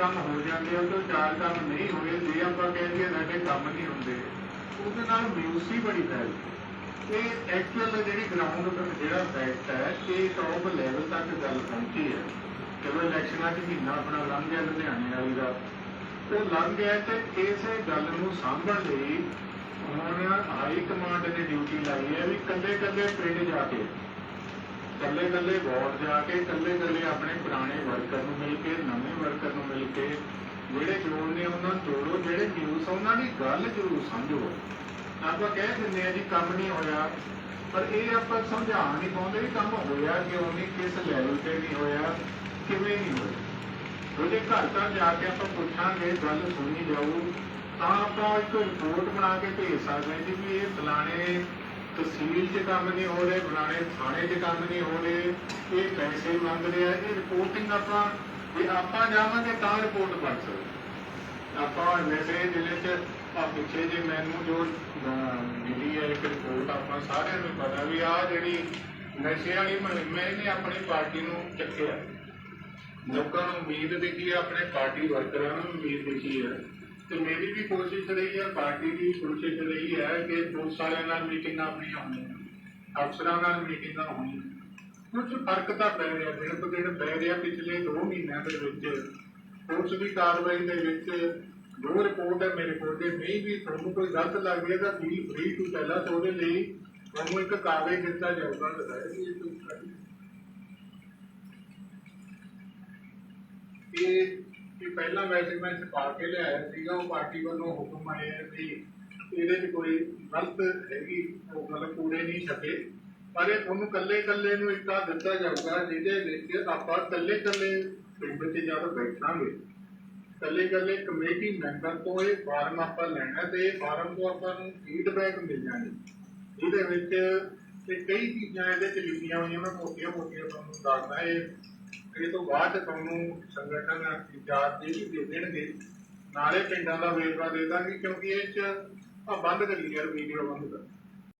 ਕੰਮ ਹੋ ਜਾਂਦੇ ਆ ਤੇ ਚਾਰ ਕੰਮ ਨਹੀਂ ਹੋਏ, ਜੇ ਆਪਾਂ ਕਹਿੰਦੇ ਸਾਡੇ ਕੰਮ ਨਹੀਂ ਹੁੰਦੇ, ਉਹਦੇ ਨਾਲ ਮਿਊਸੀ ਬੜੀ ਫੈਲਦੀ ਇਹ ਐਕਚੁਅਲ ਜਿਹੜੀ ਗਰਾਊਂਡ ਉੱਤੇ ਜਿਹੜਾ ਫੈਕਟ ਹੈ, ਇਹ ਟੌਪ ਲੈਵਲ ਤੱਕ ਗੱਲ ਪਹੁੰਚੀ ਹੈ। ਜਦੋਂ ਇਲੈਕਸ਼ਨਾਂ 'ਚ ਮਹੀਨਾ ਆਪਣਾ ਲੰਘ ਗਿਆ ਲੁਧਿਆਣੇ ਵਾਲੀ ਦਾ। ਉਹ ਲੰਘ ਗਿਆ ਤੇ ਇਸੇ ਗੱਲ ਨੂੰ ਸਾਂਭਣ ਲਈ ਹੁਣ ਹਾਈ ਕਮਾਂਡ ਨੇ ਡਿਊਟੀ ਲਾਈ ਹੈ ਵੀ ਕੱਲੇ ਕੱਲੇ ਪਿੰਡ ਜਾ ਕੇ ਕੱਲੇ ਕੱਲੇ ਵਾਰਡ ਜਾ ਕੇ ਕੱਲੇ ਕੱਲੇ ਆਪਣੇ ਪੁਰਾਣੇ ਵਰਕਰ ਨੂੰ ਮਿਲ ਕੇ, ਨਵੇਂ ਵਰਕਰ ਨੂੰ ਮਿਲ ਕੇ, ਜਿਹੜੇ ਜੋੜਨੇ ਉਹਨਾਂ ਨੂੰ ਜੋੜੋ, ਜਿਹੜੇ ਨਿਊਜ਼ ਉਹਨਾਂ ਦੀ ਗੱਲ ਜ਼ਰੂਰ ਸਮਝੋ। ਆਪਾਂ ਕਹਿ ਦਿੰਦੇ ਆ ਜੀ, ਕੰਮ ਨਹੀਂ ਹੋਇਆ, ਪਰ ਇਹ ਆਪਾਂ ਸਮਝਾ ਨਹੀਂ ਪਾਉਂਦੇ ਵੀ ਕੰਮ ਹੋਇਆ ਕਿਉਂ ਨਹੀਂ, ਕਿਸ ਲੈਵਲ ਤੇ ਨਹੀਂ ਹੋਇਆ, ਕਿਵੇਂ ਨਹੀਂ ਹੋਇਆ। ਉਹਦੇ ਘਰ ਘਰ ਜਾ ਕੇ ਆਪਾਂ ਪੁੱਛਾਂਗੇ, ਗੱਲ ਸੁਣੀ ਜਾਊ, ਤਾਂ ਆਪਾਂ ਇੱਕ ਰਿਪੋਰਟ ਬਣਾ ਕੇ ਭੇਜ ਸਕਦੇ ਜੀ ਵੀ ਇਹ ਫਲਾਣੇ ਤਹਿਸੀਲ 'ਚ ਕੰਮ ਨਹੀਂ ਹੋ ਰਹੇ ਫਲਾਣੇ ਥਾਣੇ 'ਚ ਕੰਮ ਨਹੀਂ ਹੋ ਰਹੇ, ਇਹ ਪੈਸੇ ਮੰਗ ਰਿਹਾ ਇਹ ਰਿਪੋਰਟਿੰਗ ਆਪਾਂ, ਜੇ ਆਪਾਂ ਜਾਵਾਂਗੇ ਤਾਂ ਰਿਪੋਰਟ ਬਣ ਸਕਦੀ। ਆਪਾਂ ਵੈਸੇ ਜ਼ਿਲ੍ਹੇ 'ਚ ਆ ਪਿੱਛੇ ਜੇ ਮੈਨੂੰ ਜੋ ਮਿਲੀ ਹੈ ਇੱਕ ਰਿਪੋਰਟ ਆਪਾਂ ਸਾਰਿਆਂ ਨੂੰ ਪਤਾ ਵੀ ਆ ਜਿਹੜੀ ਨਸ਼ੇ ਵਾਲੀ ਮੁਹਿੰਮ ਹੈ ਆਪਣੀ ਪਾਰਟੀ ਨੂੰ ਚੱਕਿਆ। ਲੋਕਾਂ ਨੂੰ ਉਮੀਦ ਦੇਖੀ ਹੈ ਆਪਣੇ ਪਾਰਟੀ ਵਰਕਰਾਂ ਨੂੰ ਉਮੀਦ ਦੇਖੀ ਹੈ ਤੇ ਮੇਰੀ ਵੀ ਕੋਸ਼ਿਸ਼ ਰਹੀ ਹੈ, ਪਾਰਟੀ ਦੀ ਕੋਸ਼ਿਸ਼ ਰਹੀ ਹੈ ਕਿ ਪੁਲਿਸ ਵਾਲਿਆਂ ਨਾਲ ਮੀਟਿੰਗਾਂ ਆਪਣੀਆਂ ਹੋਣੀਆਂ, ਅਫਸਰਾਂ ਨਾਲ ਮੀਟਿੰਗਾਂ ਹੋਣੀਆਂ। ਕੁਝ ਫ਼ਰਕ ਤਾਂ ਪੈ ਰਿਹਾ ਦਿਨ ਤੋਂ ਦਿਨ ਪੈ ਰਿਹਾ ਪਿਛਲੇ 2 ਮਹੀਨਿਆਂ ਦੇ ਵਿੱਚ। ਪੁਲਿਸ ਦੀ ਕਾਰਵਾਈ ਦੇ ਵਿੱਚ ਜੋ ਰਿਪੋਰਟ ਹੈ ਮੇਰੇ ਕੋਲ ਜੇ ਨਹੀਂ ਵੀ ਤੁਹਾਨੂੰ ਕੋਈ ਗਲਤ ਲੱਗਦੀ ਹੈ ਤਾਂ ਫੀਲ ਫ੍ਰੀ ਟੂ ਪਹਿਲਾਂ ਤਾਂ ਉਹਦੇ ਲਈ ਤੁਹਾਨੂੰ ਇੱਕ ਕਾਗਜ਼ ਦਿੱਤਾ ਜਾਊਗਾ। ਦਿਖਾਇਆ ਵੀ ਇਹ ਤੁਸੀਂ ਕਰ ਇਹ ਇਹ ਪਹਿਲਾਂ ਵੈਸੇ ਮੈਂ ਛਪਾ ਕੇ ਲਿਆਇਆ ਸੀਗਾ, ਉਹ ਪਾਰਟੀ ਵੱਲੋਂ ਹੁਕਮ ਆਇਆ ਸੀ ਇਹਦੇ 'ਚ ਕੋਈ ਗਲਤ ਹੈਗੀ, ਉਹ ਮਤਲਬ ਪੂਰੇ ਨਹੀਂ ਛਪੇ ਪਰ ਇਹ ਤੁਹਾਨੂੰ ਕੱਲੇ ਕੱਲੇ ਨੂੰ ਇੱਕ ਦਿੱਤਾ ਜਾਊਗਾ, ਜਿਹਦੇ ਵਿੱਚ ਆਪਾਂ ਕੱਲੇ ਕੱਲੇ ਪਿੰਡ 'ਚ ਜਦ ਬੈਠਾਂਗੇ ਕੱਲੇ ਕੱਲੇ ਕਮੇਟੀ ਮੈਂਬਰ ਤੋਂ ਇਹ ਫਾਰਮ ਆਪਾਂ ਲੈਣਾ ਤੇ ਇਹ ਫਾਰਮ ਤੋਂ ਆਪਾਂ ਨੂੰ ਫੀਡਬੈਕ ਮਿਲ ਜਾਣੀ ਇਹਦੇ ਵਿੱਚ ਤੇ ਕਈ ਚੀਜ਼ਾਂ ਇਹਦੇ 'ਚ ਲਿਖੀਆਂ ਹੋਈਆਂ, ਮੈਂ ਮੋਟੀਆਂ ਮੋਟੀਆਂ ਤੁਹਾਨੂੰ ਦੱਸਦਾ, ਇਹ ਇਹ ਤੋਂ ਬਾਅਦ ਤੁਹਾਨੂੰ ਸੰਗਠਨ ਇਜਾਜ਼ਤ ਦੇ ਵੀ ਦੇ ਦੇਣਗੇ। ਨਾਲੇ ਪਿੰਡਾਂ ਦਾ ਵੇਰਵਾ ਦੇ ਦਾਂਗੇ ਕਿਉਂਕਿ ਇਹ 'ਚ ਆ ਬੰਦ ਕਰੀ ਯਾਰ ਵੀਡੀਓ ਬੰਦ ਕਰ